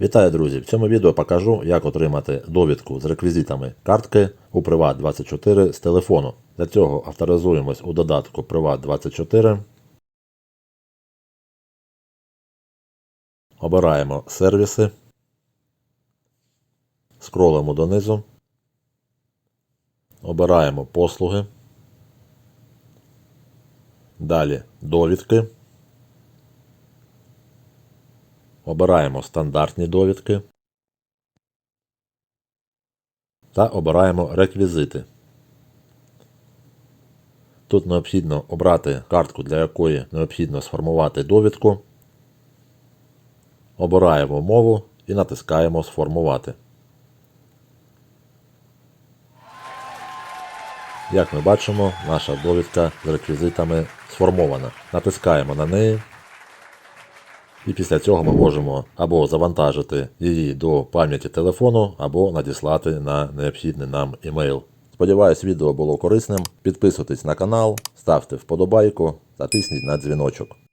Вітаю, друзі! В цьому відео покажу, як отримати довідку з реквізитами картки у Privat24 з телефону. Для цього авторизуємось у додатку Privat24. Обираємо сервіси. Скролимо донизу. Обираємо послуги. Далі довідки. Обираємо стандартні довідки та обираємо реквізити. Тут необхідно обрати картку, для якої необхідно сформувати довідку. Обираємо мову і натискаємо Сформувати. Як ми бачимо, наша довідка з реквізитами сформована. Натискаємо на неї. І після цього ми можемо або завантажити її до пам'яті телефону, або надіслати на необхідний нам емейл. Сподіваюсь, відео було корисним. Підписуйтесь на канал, ставте вподобайку та тисніть на дзвіночок.